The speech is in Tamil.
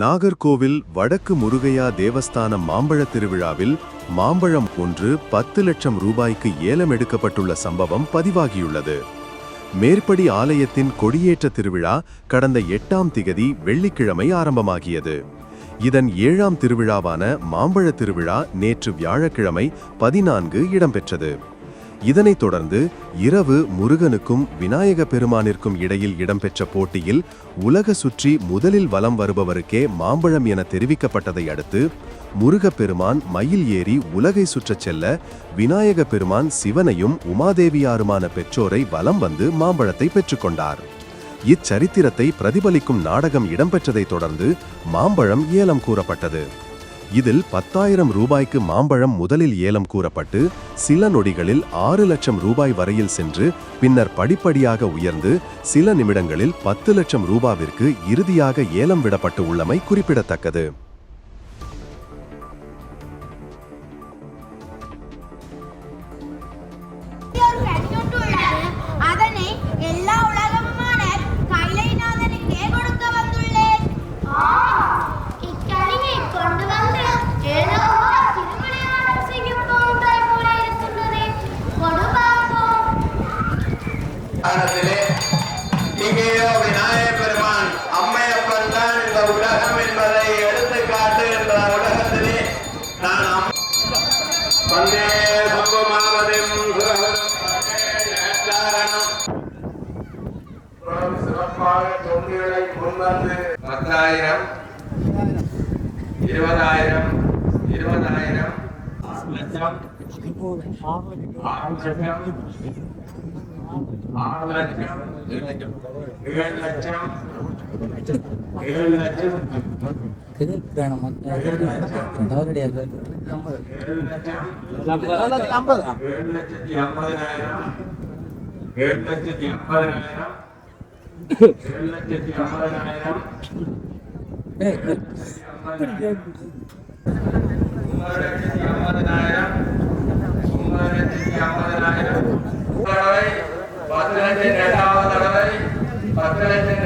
நாகர்கோவில் வடக்கு முருகையா தேவஸ்தானம் மாம்பழ திருவிழாவில் மாம்பழம் ஒன்று பத்து லட்சம் ரூபாய்க்கு ஏலம் எடுக்கப்பட்டுள்ள சம்பவம் பதிவாகியுள்ளது. மேற்படி ஆலயத்தின் கொடியேற்ற திருவிழா கடந்த எட்டாம் திகதி வெள்ளிக்கிழமை ஆரம்பமாகியது. இதன் ஏழாம் திருவிழாவான மாம்பழ திருவிழா நேற்று வியாழக்கிழமை பதினான்கு இடம்பெற்றது. இதனைத் தொடர்ந்து இரவு முருகனுக்கும் விநாயக பெருமானிற்கும் இடையில் இடம்பெற்ற போட்டியில் உலக சுற்றி முதலில் வலம் வருபவருக்கே மாம்பழம் என தெரிவிக்கப்பட்டதை அடுத்து முருகப் பெருமான் மயில் ஏறி உலகை சுற்றச் செல்ல விநாயக பெருமான் சிவனையும் உமாதேவியாருமான பெற்றோரை வலம் வந்து மாம்பழத்தை பெற்றுக்கொண்டார் இச்சரித்திரத்தை பிரதிபலிக்கும் நாடகம் இடம்பெற்றதைத் தொடர்ந்து மாம்பழம் ஏலம் கூறப்பட்டது. இதில் பத்தாயிரம் ரூபாய்க்கு மாம்பழம் முதலில் ஏலம் கூறப்பட்டு சில நொடிகளில் ஆறு லட்சம் ரூபாய் வரையில் சென்று பின்னர் படிப்படியாக உயர்ந்து சில நிமிடங்களில் பத்து லட்சம் ரூபாவிற்கு இறுதியாக ஏலம் விடப்பட்டு உள்ளமை குறிப்பிடத்தக்கது. சிறப்பாக தொண்டுகளை முன்வந்து பத்தாயிரம் இருபதாயிரம் இருபதாயிரம் லட்சம் ஆறு லட்சம் ஆறு லட்சம் ஏழு லட்சம் ஏழு லட்சம் ஏழு லட்சம் ஏழு லட்சத்தி ஐம்பதாயிரம் ஏழு லட்சத்தி ஐம்பதாயிரம் பத்து லட்சம் இரண்டாவது தடவை பத்து லட்சம்